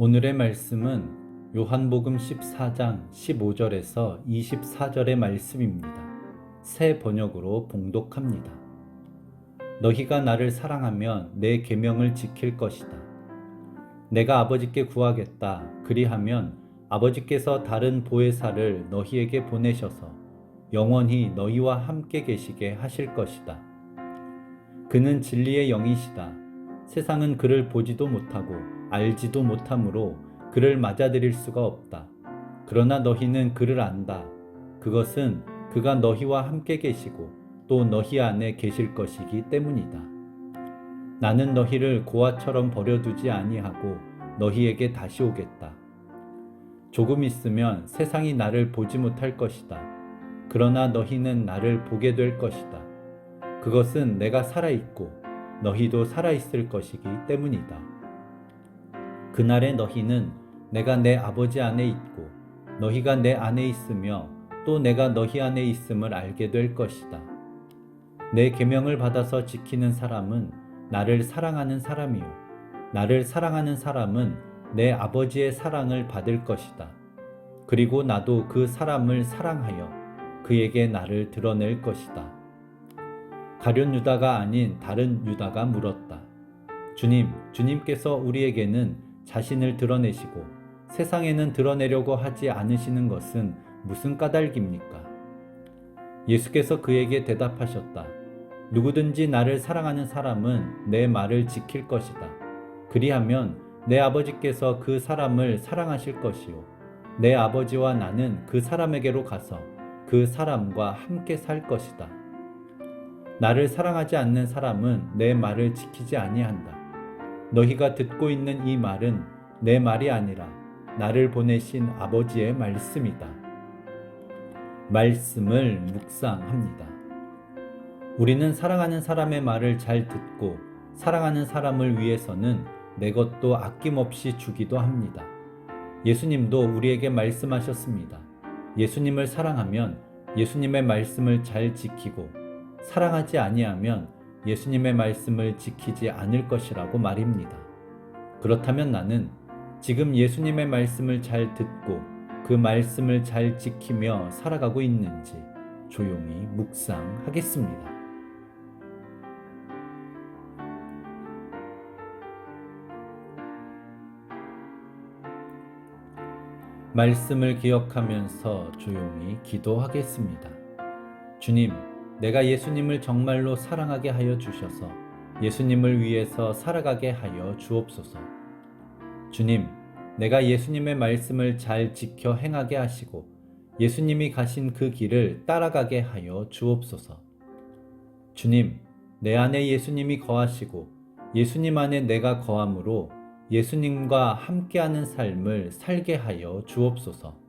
오늘의 말씀은 요한복음 14장 15절에서 24절의 말씀입니다. 새 번역으로 봉독합니다. 너희가 나를 사랑하면 내 계명을 지킬 것이다. 내가 아버지께 구하겠다. 그리하면 아버지께서 다른 보혜사를 너희에게 보내셔서 영원히 너희와 함께 계시게 하실 것이다. 그는 진리의 영이시다. 세상은 그를 보지도 못하고 알지도 못하므로 그를 맞아들일 수가 없다. 그러나 너희는 그를 안다. 그것은 그가 너희와 함께 계시고 또 너희 안에 계실 것이기 때문이다. 나는 너희를 고아처럼 버려두지 아니하고 너희에게 다시 오겠다. 조금 있으면 세상이 나를 보지 못할 것이다. 그러나 너희는 나를 보게 될 것이다. 그것은 내가 살아있고 너희도 살아있을 것이기 때문이다. 그날에 너희는 내가 내 아버지 안에 있고 너희가 내 안에 있으며 또 내가 너희 안에 있음을 알게 될 것이다. 내 계명을 받아서 지키는 사람은 나를 사랑하는 사람이요 나를 사랑하는 사람은 내 아버지의 사랑을 받을 것이다. 그리고 나도 그 사람을 사랑하여 그에게 나를 드러낼 것이다. 가룟 유다가 아닌 다른 유다가 물었다. 주님, 주님께서 우리에게는 자신을 드러내시고 세상에는 드러내려고 하지 않으시는 것은 무슨 까닭입니까? 예수께서 그에게 대답하셨다. 누구든지 나를 사랑하는 사람은 내 말을 지킬 것이다. 그리하면 내 아버지께서 그 사람을 사랑하실 것이요. 내 아버지와 나는 그 사람에게로 가서 그 사람과 함께 살 것이다. 나를 사랑하지 않는 사람은 내 말을 지키지 아니한다. 너희가 듣고 있는 이 말은 내 말이 아니라 나를 보내신 아버지의 말씀이다. 말씀을 묵상합니다. 우리는 사랑하는 사람의 말을 잘 듣고 사랑하는 사람을 위해서는 내 것도 아낌없이 주기도 합니다. 예수님도 우리에게 말씀하셨습니다. 예수님을 사랑하면 예수님의 말씀을 잘 지키고 사랑하지 아니하면 예수님의 말씀을 지키지 않을 것이라고 말입니다. 그렇다면 나는 지금 예수님의 말씀을 잘 듣고 그 말씀을 잘 지키며 살아가고 있는지 조용히 묵상하겠습니다. 말씀을 기억하면서 조용히 기도하겠습니다. 주님, 내가 예수님을 정말로 사랑하게 하여 주셔서 예수님을 위해서 살아가게 하여 주옵소서. 주님, 내가 예수님의 말씀을 잘 지켜 행하게 하시고 예수님이 가신 그 길을 따라가게 하여 주옵소서. 주님, 내 안에 예수님이 거하시고 예수님 안에 내가 거함으로 예수님과 함께하는 삶을 살게 하여 주옵소서.